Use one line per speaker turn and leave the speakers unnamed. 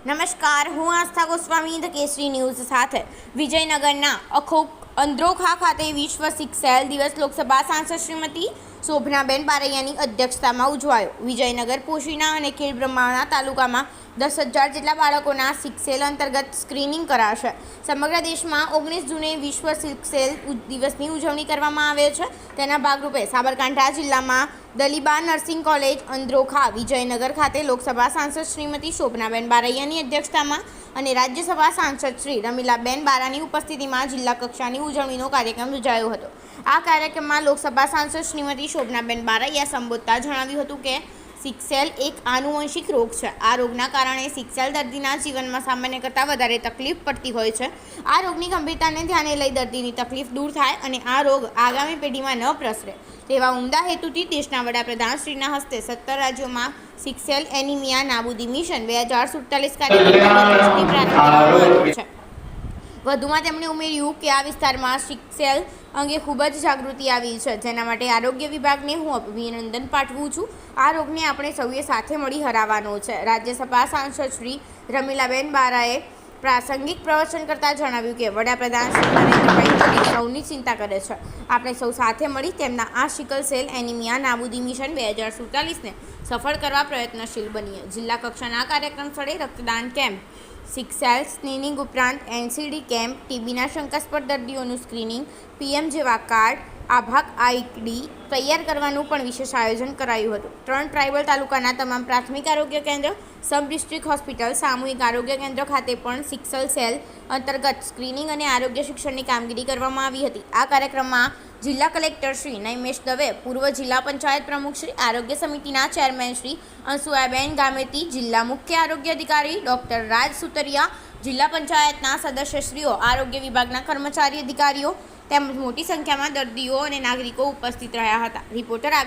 નમસ્કાર હું આસ્થા Goswami the Kesari news સાથે વિજયનગરના અખો અંદ્રોખા ખાતે વિશ્વ સિક્સેલ દિવસ લોકસભા સાંસદ શ્રીમતી શોભનાબેન બારૈયાની અધ્યક્ષતામાં ઉજવાયો. વિજયનગર, પોશીના અને ખેડબ્રહ્માના તાલુકામાં દસ હજાર જેટલા બાળકોના સિક્સેલ અંતર્ગત સ્ક્રીનિંગ કરાશે. સમગ્ર દેશમાં ઓગણીસ જૂને વિશ્વ સિક્સેલ દિવસની ઉજવણી કરવામાં આવે છે. તેના ભાગરૂપે સાબરકાંઠા જિલ્લામાં દલીબા નર્સિંગ કોલેજ, અંદ્રોખા, વિજયનગર ખાતે લોકસભા સાંસદ શ્રીમતી શોભનાબેન બારૈયાની અધ્યક્ષતામાં અને રાજ્યસભા સાંસદ શ્રી રમીલાબેન બારાની ઉપસ્થિતિમાં જિલ્લા કક્ષાની ઉજવણીનો કાર્યક્રમ યોજાયો હતો. આ કાર્યક્રમમાં લોકસભા સાંસદ શ્રીમતી શોભનાબેન બારૈયા સંબોધતા જણાવ્યું હતું કે સિક્સેલ એક આનુવંશિક રોગ છે. આ રોગના કારણે સિક્સેલ દર્દીના જીવનમાં સામાન્ય કરતાં વધારે તકલીફ પડતી હોય છે. આ રોગની ગંભીરતાને ધ્યાને લઈ દર્દીની તકલીફ દૂર થાય અને આ રોગ આગામી પેઢીમાં ન પ્રસરે. તેવા ઉમદા હેતુથી દેશના વડાપ્રધાનશ્રીના હસ્તે સત્તર રાજ્યોમાં સિક્સેલ એનિમિયા નાબૂદી મિશન બે હજાર સુડતાલીસ કરવામાં છે. વધુમાં તેમણે ઉમેર્યું કે આ વિસ્તારમાં સિક્સેલ અંગે ખૂબ જ જાગૃતિ આવી છે. જેના માટે આરોગ્ય વિભાગને હું અભિનંદન પાઠવું છું. આ રોગને આપણે સૌએ સાથે મળી હરાવવાનો છે. રાજ્યસભા સાંસદ શ્રી રમીલાબેન બારાએ પ્રાસંગિક પ્રવચન કરતાં જણાવ્યું કે વડાપ્રધાન શ્રી નરેન્દ્રભાઈ સૌની ચિંતા કરે છે. આપણે સૌ સાથે મળી તેમના આ સિકલ સેલ એનિમિયા નાબૂદી મિશન બે હજાર સુડતાલીસને સફળ કરવા પ્રયત્નશીલ બનીએ. જિલ્લા કક્ષાના કાર્યક્રમ સ્થળે રક્તદાન કેમ્પ સિક્સેલ, સ્ક્રીનિંગ ઉપરાંત એનસીડી કેમ્પ ટીબીના શંકાસ્પદ દર્દીઓનું સ્ક્રીનિંગ, પીએમ જેવા કાર્ડ, આભાક આઈડી તૈયાર કરવાનું પણ વિશેષ આયોજન કરાયું હતું. ત્રણ ટ્રાઇબલ તાલુકાના તમામ પ્રાથમિક આરોગ્ય કેન્દ્ર, સબ ડિસ્ટ્રિક્ટ હોસ્પિટલ, સામૂહિક આરોગ્ય કેન્દ્ર ખાતે પણ સિક્સલ સેલ અંતર્ગત સ્ક્રીનિંગ અને આરોગ્ય શિક્ષણની કામગીરી કરવામાં આવી હતી. આ કાર્યક્રમમાં જિલ્લા કલેક્ટર શ્રી નૈમેશ દવે, પૂર્વ જિલ્લા પંચાયત પ્રમુખ શ્રી આરોગ્ય સમિતિના ચેરમેન શ્રી અંસુઆબેન ગામેતી, જિલ્લા મુખ્ય આરોગ્ય અધિકારી ડોક્ટર રાજ સુતરિયા, જિલ્લા પંચાયતના સદસ્યશ્રીઓ, આરોગ્ય વિભાગના કર્મચારી અધિકારીઓ તેમજ મોટી સંખ્યામાં દર્દીઓ અને નાગરિકો ઉપસ્થિત રહ્યા હતા. રિપોર્ટર